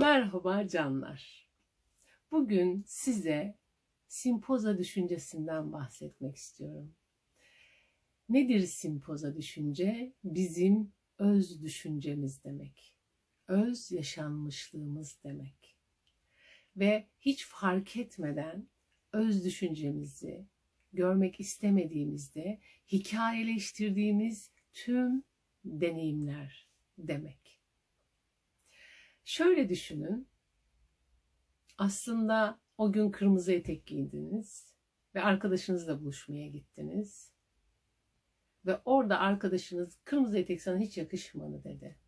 Merhaba canlar. Bugün size simpoza düşüncesinden bahsetmek istiyorum. Nedir simpoza düşünce? Bizim öz düşüncemiz demek. Öz yaşanmışlığımız demek. Ve hiç fark etmeden öz düşüncemizi görmek istemediğimizde hikayeleştirdiğimiz tüm deneyimler demek. Şöyle düşünün. Aslında o gün kırmızı etek giydiniz ve arkadaşınızla buluşmaya gittiniz. Ve orada arkadaşınız kırmızı etek sana hiç yakışmadı dedi.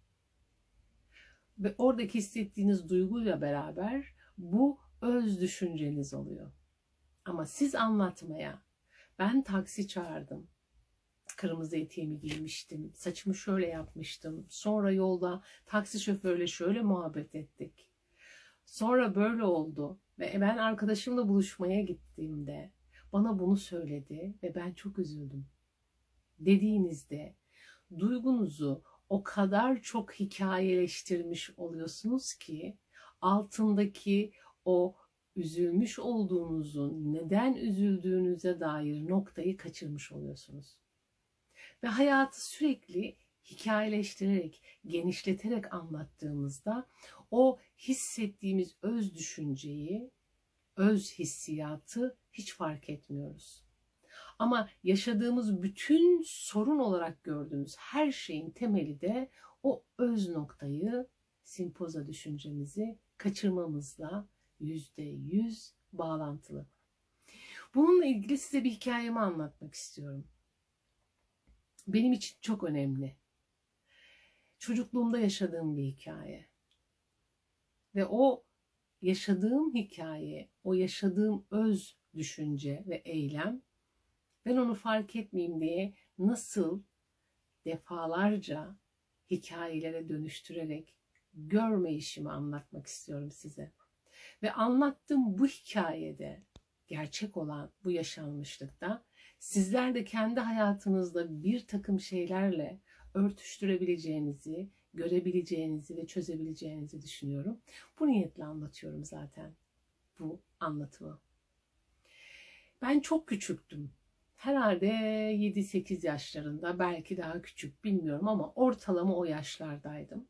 Ve oradaki hissettiğiniz duyguyla beraber bu öz düşünceniz oluyor. Ama siz anlatmaya ben taksi çağırdım kırmızı eteğimi giymiştim. Saçımı şöyle yapmıştım. Sonra yolda taksi şoförüyle şöyle muhabbet ettik. Sonra böyle oldu ve ben arkadaşımla buluşmaya gittiğimde bana bunu söyledi ve ben çok üzüldüm. Dediğinizde duygunuzu o kadar çok hikayeleştirmiş oluyorsunuz ki altındaki o üzülmüş olduğunuzun neden üzüldüğünüze dair noktayı kaçırmış oluyorsunuz. Ve hayatı sürekli hikayeleştirerek, genişleterek anlattığımızda o hissettiğimiz öz düşünceyi, öz hissiyatı hiç fark etmiyoruz. Ama yaşadığımız bütün sorun olarak gördüğümüz her şeyin temeli de o öz noktayı, simpoza düşüncemizi kaçırmamızla yüzde yüz bağlantılı. Bununla ilgili size bir hikayemi anlatmak istiyorum benim için çok önemli. Çocukluğumda yaşadığım bir hikaye. Ve o yaşadığım hikaye, o yaşadığım öz düşünce ve eylem ben onu fark etmeyeyim diye nasıl defalarca hikayelere dönüştürerek görme işimi anlatmak istiyorum size. Ve anlattığım bu hikayede gerçek olan bu yaşanmışlıkta sizler de kendi hayatınızda bir takım şeylerle örtüştürebileceğinizi, görebileceğinizi ve çözebileceğinizi düşünüyorum. Bu niyetle anlatıyorum zaten bu anlatımı. Ben çok küçüktüm. Herhalde 7-8 yaşlarında belki daha küçük bilmiyorum ama ortalama o yaşlardaydım.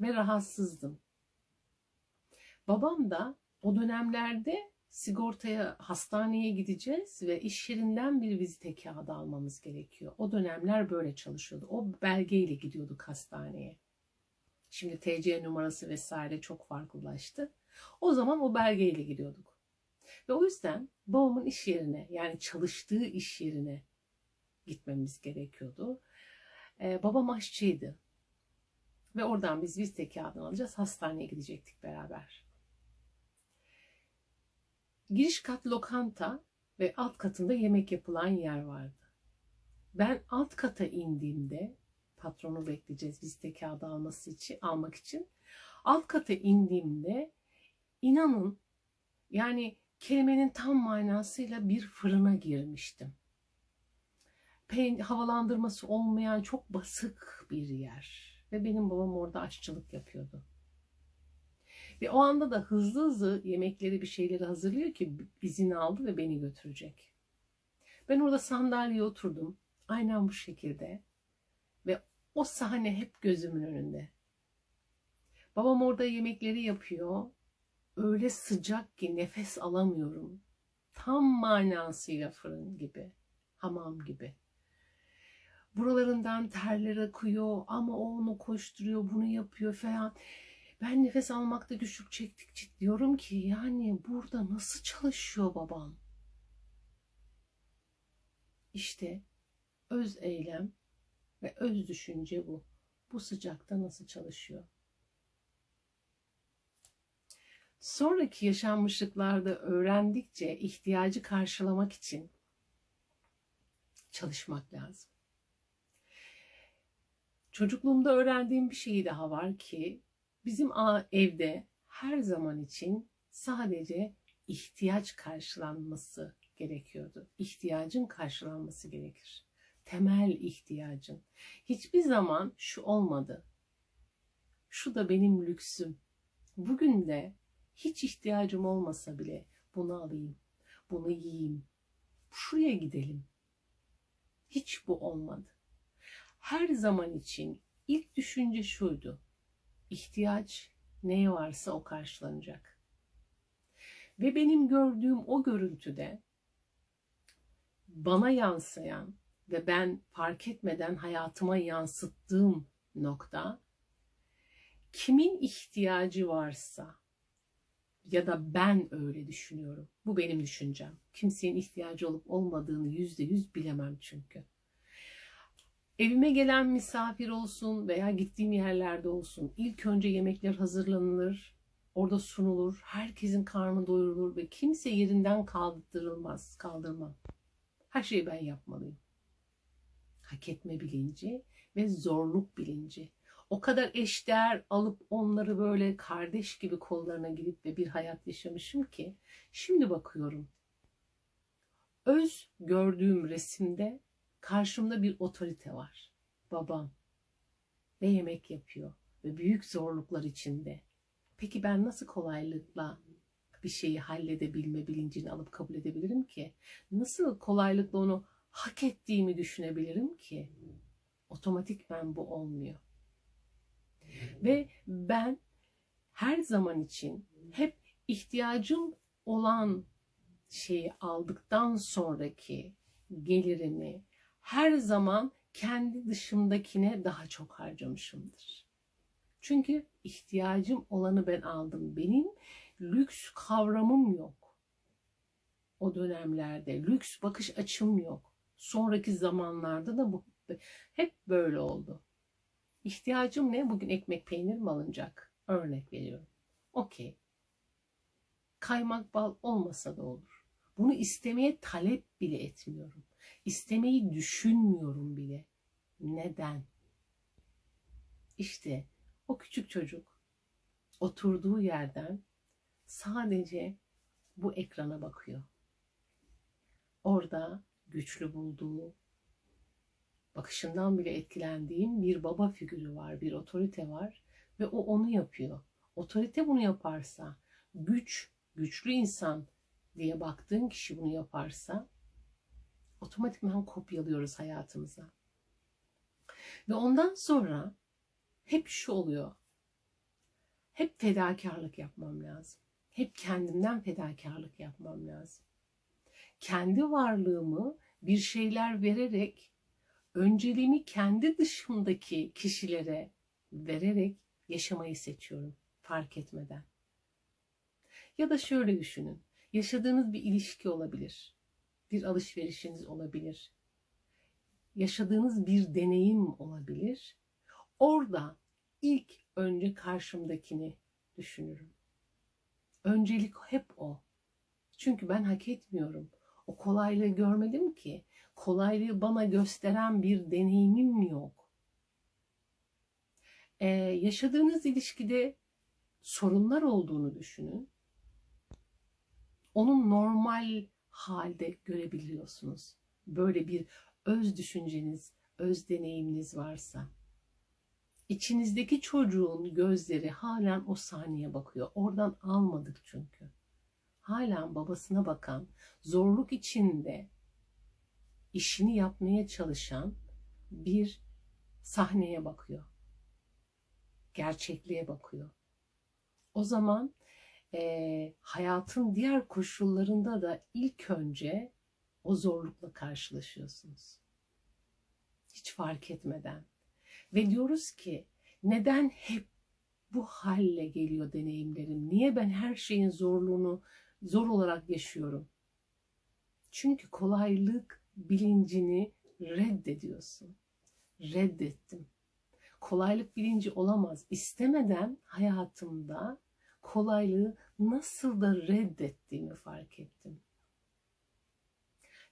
Ve rahatsızdım. Babam da o dönemlerde sigortaya hastaneye gideceğiz ve iş yerinden bir vizite kağıdı almamız gerekiyor. O dönemler böyle çalışıyordu. O belgeyle gidiyorduk hastaneye. Şimdi TC numarası vesaire çok farklılaştı. O zaman o belgeyle gidiyorduk. Ve o yüzden babamın iş yerine yani çalıştığı iş yerine gitmemiz gerekiyordu. Ee, babam aşçıydı. Ve oradan biz vizite kağıdını alacağız. Hastaneye gidecektik beraber. Giriş kat lokanta ve alt katında yemek yapılan yer vardı. Ben alt kata indiğimde patronu bekleyeceğiz vizite kağıdı alması için, almak için. Alt kata indiğimde inanın yani kelimenin tam manasıyla bir fırına girmiştim. Peyn havalandırması olmayan çok basık bir yer. Ve benim babam orada aşçılık yapıyordu. Ve o anda da hızlı hızlı yemekleri bir şeyleri hazırlıyor ki izin aldı ve beni götürecek. Ben orada sandalyeye oturdum. Aynen bu şekilde. Ve o sahne hep gözümün önünde. Babam orada yemekleri yapıyor. Öyle sıcak ki nefes alamıyorum. Tam manasıyla fırın gibi, hamam gibi. Buralarından terler akıyor ama o onu koşturuyor, bunu yapıyor falan. Ben nefes almakta güçlük çektikçe diyorum ki yani burada nasıl çalışıyor babam? İşte öz eylem ve öz düşünce bu. Bu sıcakta nasıl çalışıyor? Sonraki yaşanmışlıklarda öğrendikçe ihtiyacı karşılamak için çalışmak lazım. Çocukluğumda öğrendiğim bir şey daha var ki Bizim evde her zaman için sadece ihtiyaç karşılanması gerekiyordu. İhtiyacın karşılanması gerekir. Temel ihtiyacın. Hiçbir zaman şu olmadı. Şu da benim lüksüm. Bugün de hiç ihtiyacım olmasa bile bunu alayım, bunu yiyeyim, şuraya gidelim. Hiç bu olmadı. Her zaman için ilk düşünce şuydu. İhtiyaç neye varsa o karşılanacak. Ve benim gördüğüm o görüntüde bana yansıyan ve ben fark etmeden hayatıma yansıttığım nokta kimin ihtiyacı varsa ya da ben öyle düşünüyorum. Bu benim düşüncem. Kimsenin ihtiyacı olup olmadığını yüzde yüz bilemem çünkü. Evime gelen misafir olsun veya gittiğim yerlerde olsun ilk önce yemekler hazırlanılır, orada sunulur, herkesin karnı doyurulur ve kimse yerinden kaldırılmaz, kaldırmam. Her şeyi ben yapmalıyım. Hak etme bilinci ve zorluk bilinci. O kadar eşdeğer alıp onları böyle kardeş gibi kollarına girip ve bir hayat yaşamışım ki şimdi bakıyorum. Öz gördüğüm resimde karşımda bir otorite var. Babam. Ve yemek yapıyor ve büyük zorluklar içinde. Peki ben nasıl kolaylıkla bir şeyi halledebilme bilincini alıp kabul edebilirim ki? Nasıl kolaylıkla onu hak ettiğimi düşünebilirim ki? Otomatik ben bu olmuyor. Ve ben her zaman için hep ihtiyacım olan şeyi aldıktan sonraki gelirimi her zaman kendi dışımdakine daha çok harcamışımdır. Çünkü ihtiyacım olanı ben aldım. Benim lüks kavramım yok. O dönemlerde lüks bakış açım yok. Sonraki zamanlarda da bu hep böyle oldu. İhtiyacım ne? Bugün ekmek peynir mi alınacak? Örnek veriyorum. Okey. Kaymak bal olmasa da olur. Bunu istemeye talep bile etmiyorum. İstemeyi düşünmüyorum bile. Neden? İşte o küçük çocuk oturduğu yerden sadece bu ekrana bakıyor. Orada güçlü bulduğu, bakışından bile etkilendiğim bir baba figürü var, bir otorite var ve o onu yapıyor. Otorite bunu yaparsa, güç, güçlü insan diye baktığın kişi bunu yaparsa otomatikman kopyalıyoruz hayatımıza. Ve ondan sonra hep şu oluyor. Hep fedakarlık yapmam lazım. Hep kendimden fedakarlık yapmam lazım. Kendi varlığımı bir şeyler vererek önceliğimi kendi dışımdaki kişilere vererek yaşamayı seçiyorum fark etmeden. Ya da şöyle düşünün. Yaşadığınız bir ilişki olabilir. Bir alışverişiniz olabilir. Yaşadığınız bir deneyim olabilir. Orada ilk önce karşımdakini düşünürüm. Öncelik hep o. Çünkü ben hak etmiyorum. O kolaylığı görmedim ki kolaylığı bana gösteren bir deneyimim yok. Ee, yaşadığınız ilişkide sorunlar olduğunu düşünün. Onun normal halde görebiliyorsunuz. Böyle bir öz düşünceniz, öz deneyiminiz varsa. İçinizdeki çocuğun gözleri halen o sahneye bakıyor. Oradan almadık çünkü. Halen babasına bakan, zorluk içinde işini yapmaya çalışan bir sahneye bakıyor. Gerçekliğe bakıyor. O zaman e, hayatın diğer koşullarında da ilk önce o zorlukla karşılaşıyorsunuz. Hiç fark etmeden. Ve diyoruz ki neden hep bu halle geliyor deneyimlerim? Niye ben her şeyin zorluğunu zor olarak yaşıyorum? Çünkü kolaylık bilincini reddediyorsun. Reddettim. Kolaylık bilinci olamaz. İstemeden hayatımda kolaylığı nasıl da reddettiğimi fark ettim.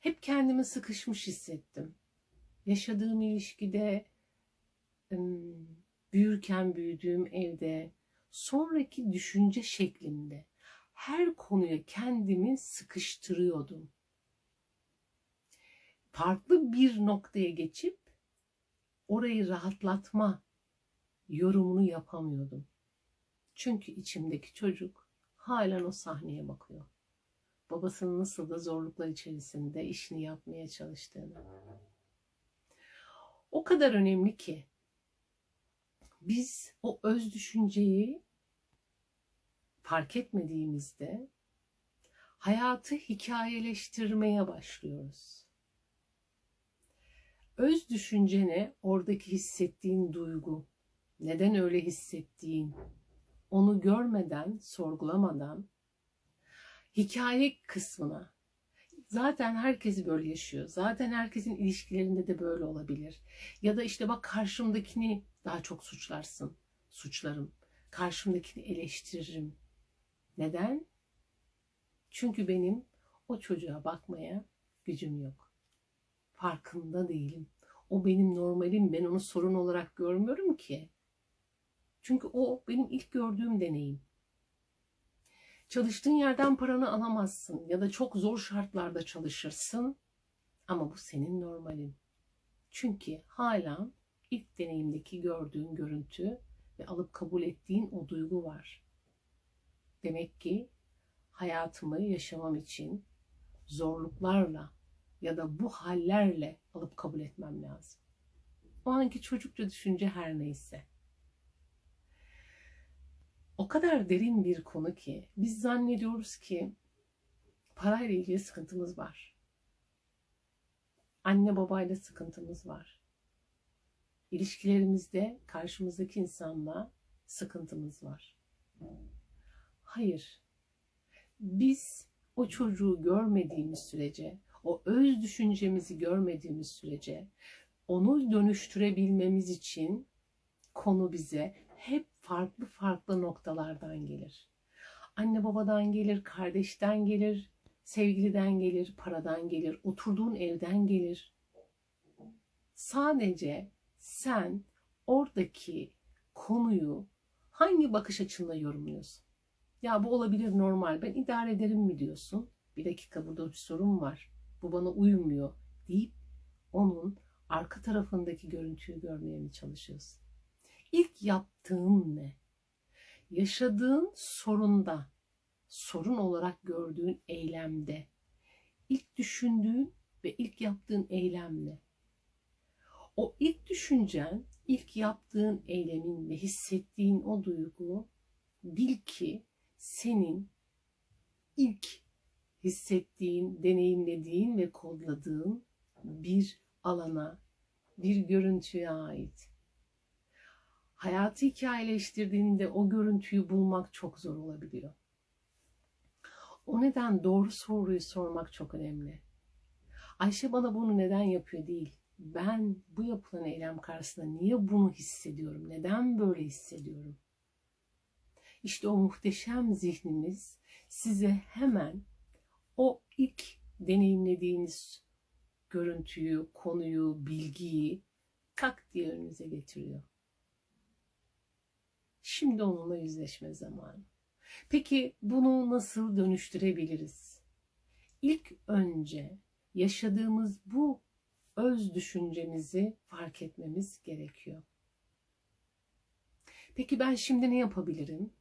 Hep kendimi sıkışmış hissettim. Yaşadığım ilişkide, büyürken büyüdüğüm evde, sonraki düşünce şeklimde her konuya kendimi sıkıştırıyordum farklı bir noktaya geçip orayı rahatlatma yorumunu yapamıyordum. Çünkü içimdeki çocuk halen o sahneye bakıyor. Babasının nasıl da zorluklar içerisinde işini yapmaya çalıştığını. O kadar önemli ki biz o öz düşünceyi fark etmediğimizde hayatı hikayeleştirmeye başlıyoruz. Öz düşüncene oradaki hissettiğin duygu, neden öyle hissettiğin, onu görmeden, sorgulamadan hikaye kısmına zaten herkes böyle yaşıyor. Zaten herkesin ilişkilerinde de böyle olabilir. Ya da işte bak karşımdakini daha çok suçlarsın. Suçlarım. Karşımdakini eleştiririm. Neden? Çünkü benim o çocuğa bakmaya gücüm yok. Farkında değilim. O benim normalim. Ben onu sorun olarak görmüyorum ki. Çünkü o benim ilk gördüğüm deneyim. Çalıştığın yerden paranı alamazsın ya da çok zor şartlarda çalışırsın ama bu senin normalin. Çünkü hala ilk deneyimdeki gördüğün görüntü ve alıp kabul ettiğin o duygu var. Demek ki hayatımı yaşamam için zorluklarla ya da bu hallerle alıp kabul etmem lazım. O anki çocukça düşünce her neyse. O kadar derin bir konu ki biz zannediyoruz ki parayla ilgili sıkıntımız var. Anne babayla sıkıntımız var. İlişkilerimizde karşımızdaki insanla sıkıntımız var. Hayır. Biz o çocuğu görmediğimiz sürece, o öz düşüncemizi görmediğimiz sürece onu dönüştürebilmemiz için konu bize hep farklı farklı noktalardan gelir. Anne babadan gelir, kardeşten gelir, sevgiliden gelir, paradan gelir, oturduğun evden gelir. Sadece sen oradaki konuyu hangi bakış açınla yorumluyorsun? Ya bu olabilir normal ben idare ederim mi diyorsun? Bir dakika burada bir sorun var. Bu bana uymuyor deyip onun arka tarafındaki görüntüyü görmeye mi çalışıyorsun? İlk yaptığın ne? Yaşadığın sorunda, sorun olarak gördüğün eylemde, ilk düşündüğün ve ilk yaptığın eylem ne? O ilk düşüncen, ilk yaptığın eylemin ve hissettiğin o duygu bil ki senin ilk hissettiğin, deneyimlediğin ve kodladığın bir alana, bir görüntüye ait. Hayatı hikayeleştirdiğinde o görüntüyü bulmak çok zor olabiliyor. O neden doğru soruyu sormak çok önemli. Ayşe bana bunu neden yapıyor değil. Ben bu yapılan eylem karşısında niye bunu hissediyorum? Neden böyle hissediyorum? İşte o muhteşem zihnimiz size hemen o ilk deneyimlediğiniz görüntüyü, konuyu, bilgiyi tak diye önünüze getiriyor. Şimdi onunla yüzleşme zamanı. Peki bunu nasıl dönüştürebiliriz? İlk önce yaşadığımız bu öz düşüncemizi fark etmemiz gerekiyor. Peki ben şimdi ne yapabilirim?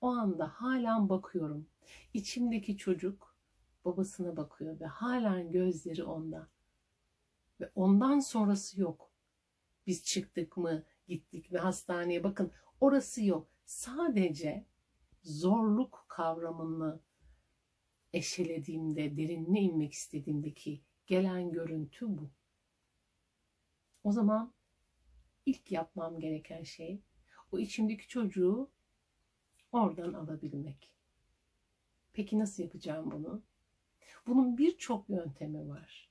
O anda halen bakıyorum. İçimdeki çocuk babasına bakıyor ve halen gözleri onda. Ve ondan sonrası yok. Biz çıktık mı, gittik ve hastaneye bakın orası yok. Sadece zorluk kavramını eşelediğimde, derinine inmek istediğimdeki gelen görüntü bu. O zaman ilk yapmam gereken şey o içimdeki çocuğu oradan alabilmek. Peki nasıl yapacağım bunu? Bunun birçok yöntemi var.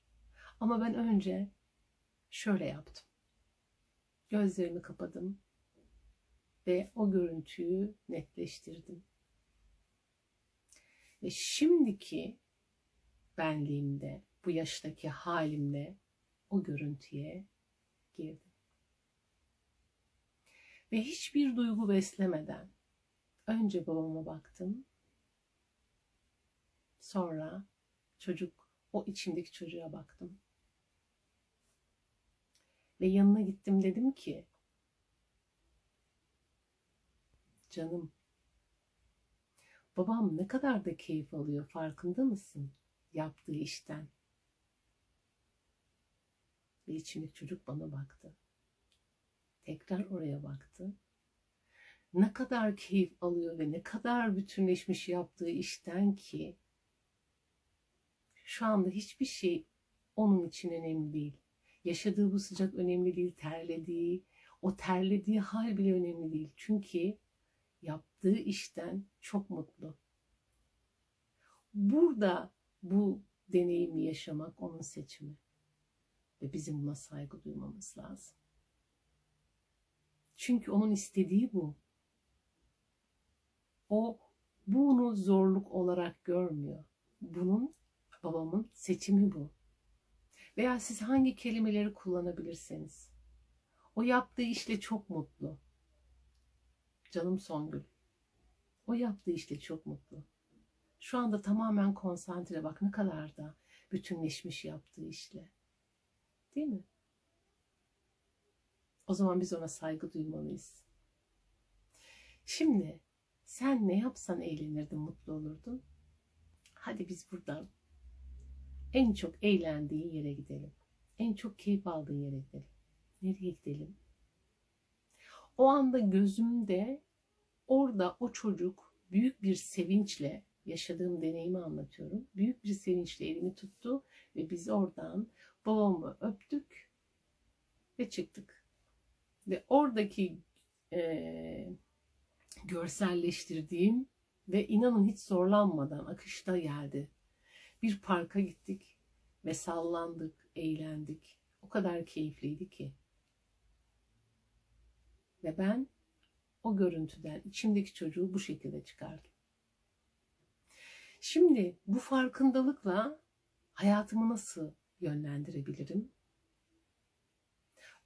Ama ben önce şöyle yaptım. Gözlerimi kapadım ve o görüntüyü netleştirdim. Ve şimdiki benliğimde, bu yaştaki halimle o görüntüye girdim. Ve hiçbir duygu beslemeden önce babama baktım. Sonra çocuk, o içindeki çocuğa baktım. Ve yanına gittim dedim ki Canım. Babam ne kadar da keyif alıyor farkında mısın? Yaptığı işten. Ve içimdeki çocuk bana baktı. Tekrar oraya baktı. Ne kadar keyif alıyor ve ne kadar bütünleşmiş yaptığı işten ki şu anda hiçbir şey onun için önemli değil. Yaşadığı bu sıcak önemli değil, terlediği, o terlediği hal bile önemli değil. Çünkü yaptığı işten çok mutlu. Burada bu deneyimi yaşamak onun seçimi. Ve bizim buna saygı duymamız lazım. Çünkü onun istediği bu. O bunu zorluk olarak görmüyor. Bunun babamın seçimi bu. Veya siz hangi kelimeleri kullanabilirseniz. O yaptığı işle çok mutlu. Canım Songül. O yaptığı işle çok mutlu. Şu anda tamamen konsantre bak ne kadar da bütünleşmiş yaptığı işle. Değil mi? O zaman biz ona saygı duymalıyız. Şimdi sen ne yapsan eğlenirdin, mutlu olurdun. Hadi biz buradan en çok eğlendiğin yere gidelim. En çok keyif aldığın yere gidelim. Nereye gidelim? O anda gözümde orada o çocuk büyük bir sevinçle yaşadığım deneyimi anlatıyorum. Büyük bir sevinçle elimi tuttu ve biz oradan babamı öptük ve çıktık. Ve oradaki e, görselleştirdiğim ve inanın hiç zorlanmadan akışta geldi. Bir parka gittik ve sallandık, eğlendik. O kadar keyifliydi ki. Ve ben o görüntüden içimdeki çocuğu bu şekilde çıkardım. Şimdi bu farkındalıkla hayatımı nasıl yönlendirebilirim?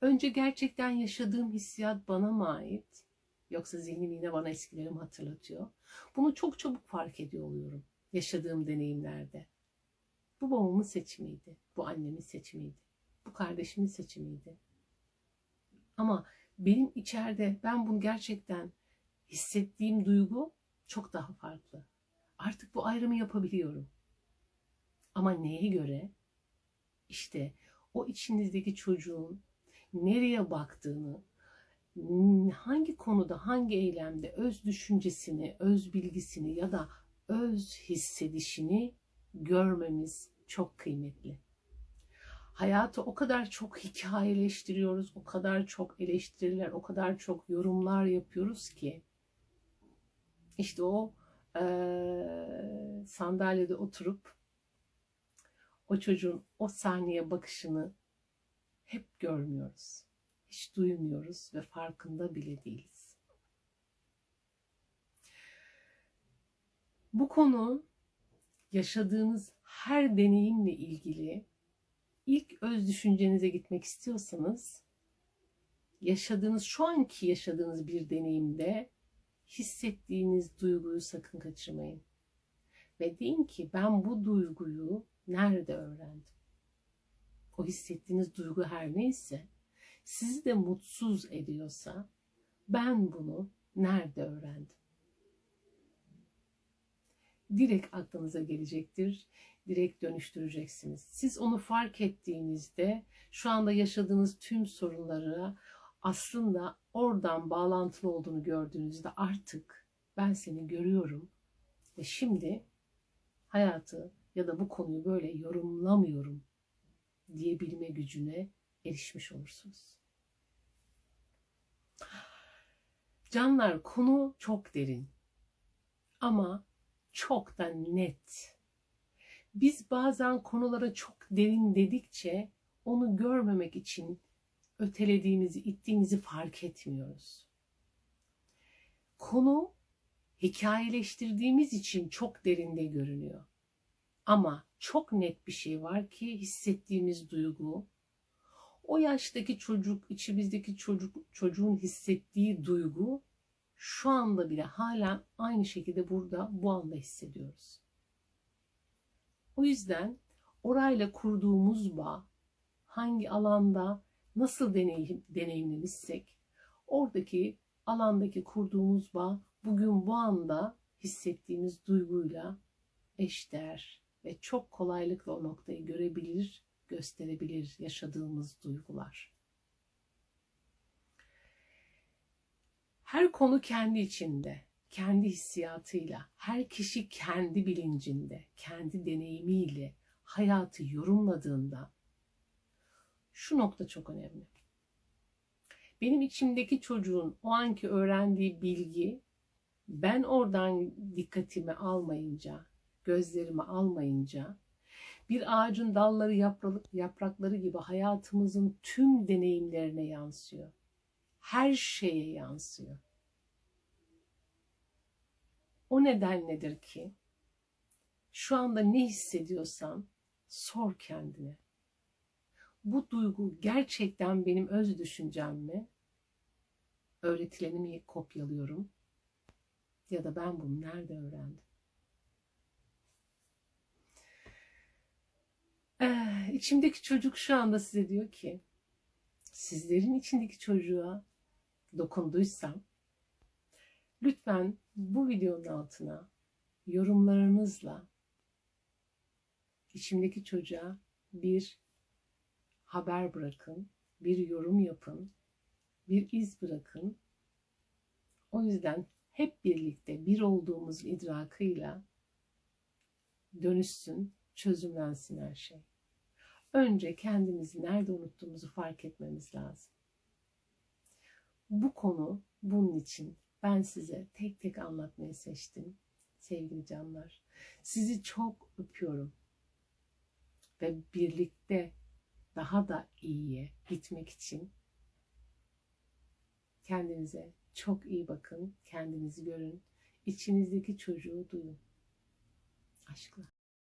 Önce gerçekten yaşadığım hissiyat bana mı ait? Yoksa zihnim yine bana eskilerimi hatırlatıyor. Bunu çok çabuk fark ediyor oluyorum yaşadığım deneyimlerde. Bu babamın seçimiydi. Bu annemin seçimiydi. Bu kardeşimin seçimiydi. Ama benim içeride ben bunu gerçekten hissettiğim duygu çok daha farklı. Artık bu ayrımı yapabiliyorum. Ama neye göre? İşte o içinizdeki çocuğun nereye baktığını, hangi konuda, hangi eylemde öz düşüncesini, öz bilgisini ya da öz hissedişini görmemiz çok kıymetli. Hayatı o kadar çok hikayeleştiriyoruz, o kadar çok eleştiriler, o kadar çok yorumlar yapıyoruz ki işte o e, sandalyede oturup o çocuğun o sahneye bakışını hep görmüyoruz. Hiç duymuyoruz ve farkında bile değiliz. Bu konu yaşadığınız her deneyimle ilgili ilk öz düşüncenize gitmek istiyorsanız yaşadığınız şu anki yaşadığınız bir deneyimde hissettiğiniz duyguyu sakın kaçırmayın. Ve deyin ki ben bu duyguyu nerede öğrendim? O hissettiğiniz duygu her neyse sizi de mutsuz ediyorsa ben bunu nerede öğrendim? Direkt aklınıza gelecektir. Direkt dönüştüreceksiniz. Siz onu fark ettiğinizde şu anda yaşadığınız tüm sorunlara aslında oradan bağlantılı olduğunu gördüğünüzde artık ben seni görüyorum ve şimdi hayatı ya da bu konuyu böyle yorumlamıyorum diyebilme gücüne erişmiş olursunuz. Canlar konu çok derin ama çok da net. Biz bazen konulara çok derin dedikçe onu görmemek için ötelediğimizi, ittiğimizi fark etmiyoruz. Konu hikayeleştirdiğimiz için çok derinde görünüyor. Ama çok net bir şey var ki hissettiğimiz duygu, o yaştaki çocuk, içimizdeki çocuk, çocuğun hissettiği duygu şu anda bile hala aynı şekilde burada bu anda hissediyoruz. O yüzden orayla kurduğumuz bağ hangi alanda nasıl deneyim, deneyimlemişsek oradaki alandaki kurduğumuz bağ bugün bu anda hissettiğimiz duyguyla eşdeğer ve çok kolaylıkla o noktayı görebilir, gösterebilir yaşadığımız duygular. Her konu kendi içinde, kendi hissiyatıyla, her kişi kendi bilincinde, kendi deneyimiyle hayatı yorumladığında şu nokta çok önemli. Benim içimdeki çocuğun o anki öğrendiği bilgi ben oradan dikkatimi almayınca, gözlerimi almayınca bir ağacın dalları yaprakları gibi hayatımızın tüm deneyimlerine yansıyor. Her şeye yansıyor. O neden nedir ki? Şu anda ne hissediyorsan sor kendine. Bu duygu gerçekten benim öz düşüncem mi? Öğretilenimi mi kopyalıyorum? Ya da ben bunu nerede öğrendim? Ee, içimdeki çocuk şu anda size diyor ki sizlerin içindeki çocuğa dokunduysam lütfen bu videonun altına yorumlarınızla içimdeki çocuğa bir haber bırakın, bir yorum yapın, bir iz bırakın. O yüzden hep birlikte bir olduğumuz idrakıyla dönüşsün, çözümlensin her şey. Önce kendimizi nerede unuttuğumuzu fark etmemiz lazım. Bu konu bunun için ben size tek tek anlatmayı seçtim sevgili canlar. Sizi çok öpüyorum. Ve birlikte daha da iyiye gitmek için kendinize çok iyi bakın, kendinizi görün, içinizdeki çocuğu duyun. Aşkla.